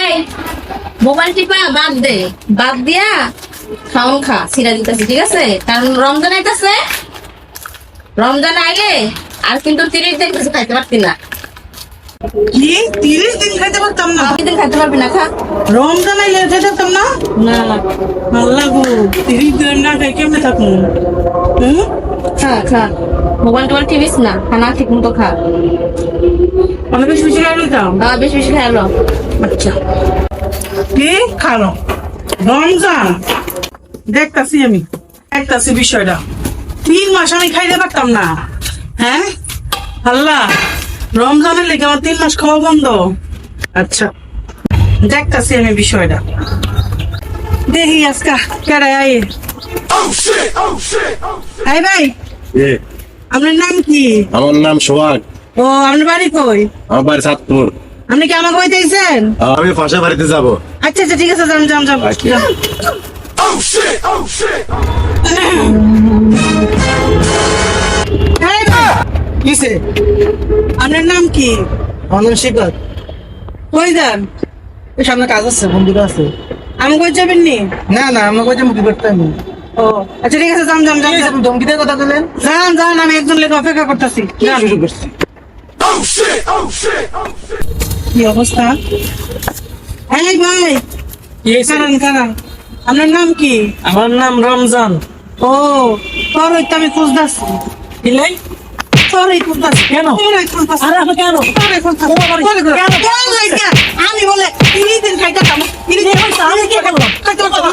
এই মোবাইল টিপা বাদ দে। বাদ দিয়া খাওন খা সিরা দিতেছি ঠিক আছে? কারণ রমজান আইতাছে। রমজান আইলে আর কিন্তু তিরিশ দিন কিছু খাইতে পারতি না। কি? তিরিশ দিন খাইতে পারতাম না? দিন খাইতে পারবি না খা। রমজান আইলে খাইতে পারতাম না? না আল্লাহ গো তিরিশ দিন না খাই কেমনে হুম? খা খা। মোবাইল টোবাইল টিভিস না খানা ঠিক মতো খা। বেশি বেশি খাই আহ, বেশি বেশি খাইলো আচ্ছা। কি? খালো। রমজান। দেখতাছি আমি। দেখতাছি বিষয়টা। তিন মাস আমি খাইতে পারতাম না। হ্যাঁ? আল্লাহ রমজানের লেগে আমার তিন মাস খাওয়া বন্ধ। আচ্ছা। দেখতাছি আমি বিষয়টা। দেখি আজকা কেডাই আই আই ভাই। আপনার নাম কি? আমার নাম সোহাগ। ও আপনার বাড়ি কই? আমার বাড়ি সাতপুর। আপনি কি আমাকে বইতেছেন আমি পাশা বাড়িতে যাব। আচ্ছা আচ্ছা ঠিক আছে যান যান যান। আচ্ছা। কিসে? আপনার নাম কি? আমার নাম শিকর কই যান? এই সামনে কাজ আছে বন্ধুরা আছে। আমি কই যাবেন নি? না না আমাকে ওই যে মুখি করতে আমি ও আচ্ছা ঠিক আছে যান যান যান যান। ধমকি দিয়ে কথা বললেন। যান যান আমি একজন লেগে অপেক্ষা করতেছি। যান। শুরু করছি? কি অবস্থা? এই ভাই কারণ কারণ আপনার নাম কি? আমার নাম রমজান। ও তোর আমি কিলাই তোরই খুঁজতেছি। কেন? তোরই খুঁজতেছি। আরে আপনি কেন? তোরই আমি বলে তিরিশ দিন খাইতে। দিন আমি কি? খাইতে পারতাম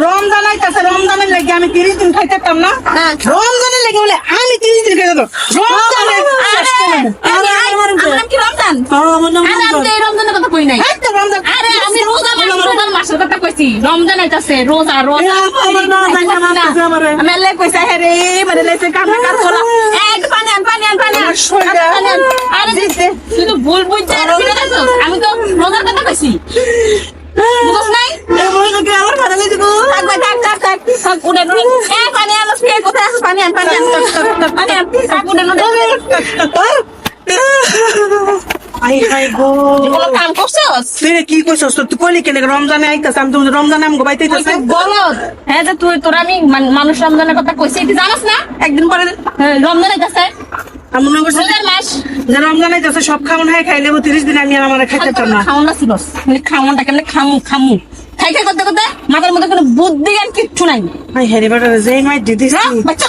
রমজান আইতাছে রমজানের লাগে আমি তিরিশ দিন খাইতে পারতাম না। হ্যাঁ। রমজানের লাগে বলে আমি তিরিশ দিন খাইতে পারতাম রমজানে? কি রমজান? কথা কথা আইতাছে রোজা রোজা। আমার না জানা না। আছে আমারে। আমি আল্লাহ কইছে হে রে মানে লেছে কান্না কার তোলা এক পানি আন পানি আন পানি। আরে তো ভুল বুঝছিস আমি তো রোজার কথা কইছি। বুঝছ নাই? আমার দিতে গো থাক ভাই থাক থাক থাক থাক উড়ে উড়ে এ পানি আন ফিরে কোথায় আছে পানি আন পানি আন পানি আন থাক উড়ে উড়ে আই হাই গো। কোনো কাম করছস? তুই কি কইছস তুই কইলি কেন রমজানে আইতাছে আমি তুমি রমজানে আমি গোবাইতে তুই তো বলদ হ্যাঁ যে তুই তোর আমি মানুষ রমজানের কথা কইছি তুই জানাস না? একদিন পরে হ্যাঁ, রমজান আইতাছে। আমি মনে করছি মাস। যে রমজান আইতাছে সব খাওন হয় খাইলে তিরিশ দিন আমি আর আমার খাইতে পারতাম না। খাওন না ছিলস খাওনটা কেমনে খামু খামু। খাই খাই করতে করতে মাথার মধ্যে কোনো বুদ্ধি জ্ঞান কিচ্ছু নাই। আই হ্যারি বাটা যেই মাই দিদিস হ্যাঁ বাচ্চা।